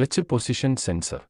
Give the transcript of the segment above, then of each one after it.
Clutch position sensor.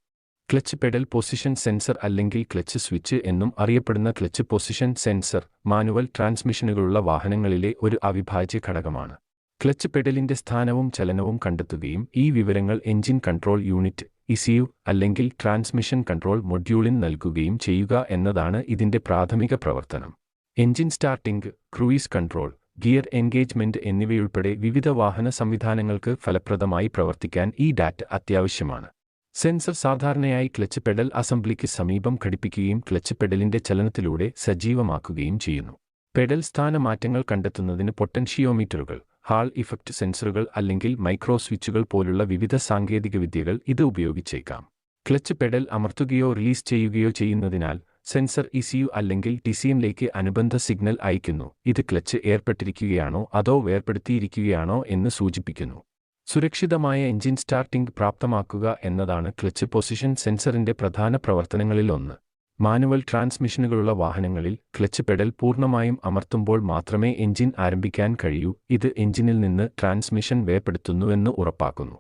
Clutch pedal position sensor അല്ലെങ്കിൽ clutch switch എന്നും അറിയപ്പെടുന്ന ക്ലച്ച് പൊസിഷൻ സെൻസർ മാനുവൽ ട്രാൻസ്മിഷനുകളുള്ള വാഹനങ്ങളിലെ ഒരു അവിഭാജ്യ ഘടകമാണ്. ക്ലച്ച് പെഡലിന്റെ സ്ഥാനവും ചലനവും കണ്ടെത്തുകയും ഈ വിവരങ്ങൾ എഞ്ചിൻ കൺട്രോൾ യൂണിറ്റ് ഇസിയു അല്ലെങ്കിൽ ട്രാൻസ്മിഷൻ കൺട്രോൾ മൊഡ്യൂളിന് നൽകുകയും ചെയ്യുക എന്നതാണ് ഇതിന്റെ പ്രാഥമിക പ്രവർത്തനം. Engine starting cruise control gear engagement എന്നിവയുൾപ്പെടെ വിവിധ വാഹന സംവിധാനങ്ങൾക്ക് ഫലപ്രദമായി പ്രവർത്തിക്കാൻ ഈ ഡാറ്റ അത്യാവശ്യമാണ്. സെൻസർ സാധാരണയായി ക്ലച്ച് പെഡൽ അസംബ്ലിക്ക് സമീപം ഘടിപ്പിക്കുകയും ക്ലച്ച് പെഡലിന്റെ ചലനത്തിലൂടെ സജീവമാക്കുകയും ചെയ്യുന്നു. പെഡൽ സ്ഥാനമാറ്റങ്ങൾ കണ്ടെത്തുന്നതിന് പൊട്ടൻഷിയോമീറ്ററുകൾ ഹാൾ ഇഫക്റ്റ് സെൻസറുകൾ അല്ലെങ്കിൽ മൈക്രോ സ്വിച്ചുകൾ പോലുള്ള വിവിധ സാങ്കേതികവിദ്യകൾ ഇത് ഉപയോഗിച്ചേക്കാം. ക്ലച്ച് പെഡൽ അമർത്തുകയോ റിലീസ് ചെയ്യുകയോ ചെയ്യുന്നതിനാൽ സെൻസർ ഇസിയു അല്ലെങ്കിൽ ടിസിഎമ്മിലേക്ക് അനുബന്ധ സിഗ്നൽ അയക്കുന്നു ഇത് ക്ലച്ച് ഏർപ്പെട്ടിരിക്കുകയാണോ അതോ വേർപ്പെടുത്തിയിരിക്കുകയാണോ എന്ന് സൂചിപ്പിക്കുന്നു. സുരക്ഷിതമായ എഞ്ചിൻ സ്റ്റാർട്ടിംഗ് പ്രാപ്തമാക്കുക എന്നതാണ് ക്ലച്ച് പൊസിഷൻ സെൻസറിന്റെ പ്രധാന പ്രവർത്തനങ്ങളിലൊന്ന്. മാനുവൽ ട്രാൻസ്മിഷനുകളുള്ള വാഹനങ്ങളിൽ ക്ലച്ച് പെഡൽ പൂർണമായും അമർത്തുമ്പോൾ മാത്രമേ എഞ്ചിൻ ആരംഭിക്കാൻ കഴിയൂ. ഇത് എഞ്ചിനിൽ നിന്ന് ട്രാൻസ്മിഷൻ വേർപ്പെടുത്തുന്നുവെന്ന് ഉറപ്പാക്കുന്നു.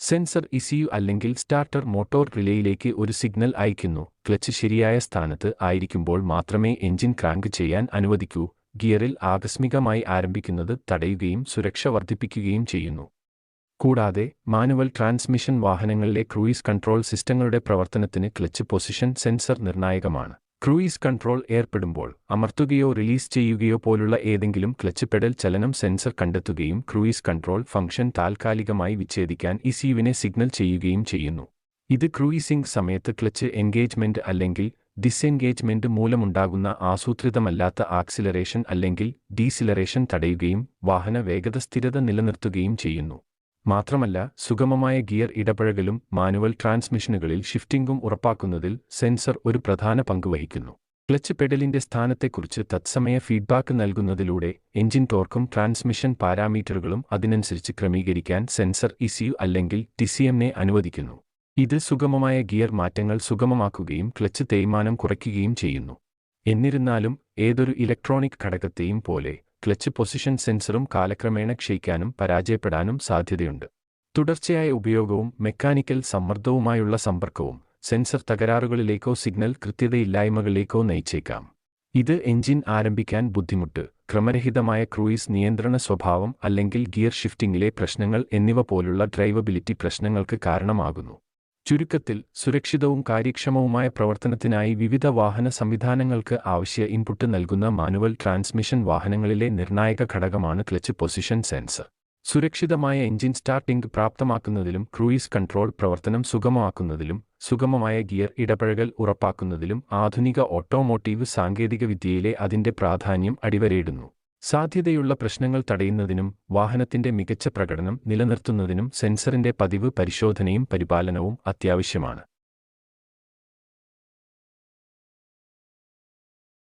സെൻസർ ഇസിയു അല്ലെങ്കിൽ സ്റ്റാർട്ടർ മോട്ടോർ റിലേയിലേക്ക് ഒരു സിഗ്നൽ അയക്കുന്നു ക്ലച്ച് ശരിയായ സ്ഥാനത്ത് ആയിരിക്കുമ്പോൾ മാത്രമേ എഞ്ചിൻ ക്രാങ്ക് ചെയ്യാൻ അനുവദിക്കൂ. ഗിയറിൽ ആകസ്മികമായി ആരംഭിക്കുന്നത് തടയുകയും സുരക്ഷ വർദ്ധിപ്പിക്കുകയും ചെയ്യുന്നു. കൂടാതെ മാനുവൽ ട്രാൻസ്മിഷൻ വാഹനങ്ങളിലെ ക്രൂയിസ് കൺട്രോൾ സിസ്റ്റങ്ങളുടെ പ്രവർത്തനത്തിന് ക്ലച്ച് പൊസിഷൻ സെൻസർ നിർണായകമാണ്. ക്രൂയിസ് കൺട്രോൾ ഏർപ്പെടുമ്പോൾ അമർത്തുകയോ റിലീസ് ചെയ്യുകയോ പോലുള്ള ഏതെങ്കിലും ക്ലച്ച് പെഡൽ ചലനം സെൻസർ കണ്ടെത്തുകയും ക്രൂയിസ് കൺട്രോൾ ഫംഗ്ഷൻ താൽക്കാലികമായി വിച്ഛേദിക്കാൻ ഇസിയുവിനെ സിഗ്നൽ ചെയ്യുകയും ചെയ്യുന്നു. ഇത് ക്രൂയിസിംഗ് സമയത്ത് ക്ലച്ച് എൻഗേജ്മെന്റ് അല്ലെങ്കിൽ ഡിസ്എൻഗേജ്മെന്റ് മൂലമുണ്ടാകുന്ന ആസൂത്രിതമല്ലാത്ത ആക്സിലറേഷൻ അല്ലെങ്കിൽ ഡീസിലറേഷൻ തടയുകയും വാഹന വേഗത സ്ഥിരത നിലനിർത്തുകയും ചെയ്യുന്നു. മാത്രമല്ല സുഗമമായ ഗിയർ ഇടപഴകലും മാനുവൽ ട്രാൻസ്മിഷനുകളിൽ ഷിഫ്റ്റിംഗും ഉറപ്പാക്കുന്നതിൽ സെൻസർ ഒരു പ്രധാന പങ്ക് വഹിക്കുന്നു. ക്ലച്ച് പെഡലിന്റെ സ്ഥാനത്തെക്കുറിച്ച് തത്സമയ ഫീഡ്ബാക്ക് നൽകുന്നതിലൂടെ എഞ്ചിൻ ടോർക്കും ട്രാൻസ്മിഷൻ പാരാമീറ്ററുകളും അതിനനുസരിച്ച് ക്രമീകരിക്കാൻ സെൻസർ ഇസിയു അല്ലെങ്കിൽ ടിസിഎമ്മിനെ അനുവദിക്കുന്നു. ഇത് സുഗമമായ ഗിയർ മാറ്റങ്ങൾ സുഗമമാക്കുകയും ക്ലച്ച് തേയ്മാനം കുറയ്ക്കുകയും ചെയ്യുന്നു. എന്നിരുന്നാലും ഏതൊരു ഇലക്ട്രോണിക് ഘടകത്തെയും പോലെ ക്ലച്ച് പൊസിഷൻ സെൻസറും കാലക്രമേണ ക്ഷയിക്കാനും പരാജയപ്പെടാനും സാധ്യതയുണ്ട്. തുടർച്ചയായ ഉപയോഗവും മെക്കാനിക്കൽ സമ്മർദ്ദവുമായുള്ള സമ്പർക്കവും സെൻസർ തകരാറുകളിലേക്കോ സിഗ്നൽ കൃത്യതയില്ലായ്മകളിലേക്കോ നയിച്ചേക്കാം. ഇത് എഞ്ചിൻ ആരംഭിക്കാൻ ബുദ്ധിമുട്ട് ക്രമരഹിതമായ ക്രൂയിസ് നിയന്ത്രണ സ്വഭാവം അല്ലെങ്കിൽ ഗിയർ ഷിഫ്റ്റിംഗിലെ പ്രശ്നങ്ങൾ എന്നിവ പോലുള്ള ഡ്രൈവബിലിറ്റി പ്രശ്നങ്ങൾക്ക് കാരണമാകുന്നു. ചുരുക്കത്തിൽ സുരക്ഷിതവും കാര്യക്ഷമവുമായ പ്രവർത്തനത്തിനായി വിവിധ വാഹന സംവിധാനങ്ങൾക്ക് ആവശ്യ ഇൻപുട്ട് നൽകുന്ന മാനുവൽ ട്രാൻസ്മിഷൻ വാഹനങ്ങളിലെ നിർണായക ഘടകമാണ് ക്ലച്ച് പൊസിഷൻ സെൻസർ. സുരക്ഷിതമായ എഞ്ചിൻ സ്റ്റാർട്ടിംഗ് പ്രാപ്തമാക്കുന്നതിലും ക്രൂയിസ് കൺട്രോൾ പ്രവർത്തനം സുഗമമാക്കുന്നതിലും സുഗമമായ ഗിയർ ഇടപഴകൽ ഉറപ്പാക്കുന്നതിലും ആധുനിക ഓട്ടോമോട്ടീവ് സാങ്കേതികവിദ്യയിലെ അതിന്റെ പ്രാധാന്യം അടിവരയിടുന്നു. സാധ്യതയുള്ള പ്രശ്നങ്ങൾ തടയുന്നതിനും വാഹനത്തിന്റെ മികച്ച പ്രകടനം നിലനിർത്തുന്നതിനും സെൻസറിന്റെ പതിവ് പരിശോധനയും പരിപാലനവും അത്യാവശ്യമാണ്.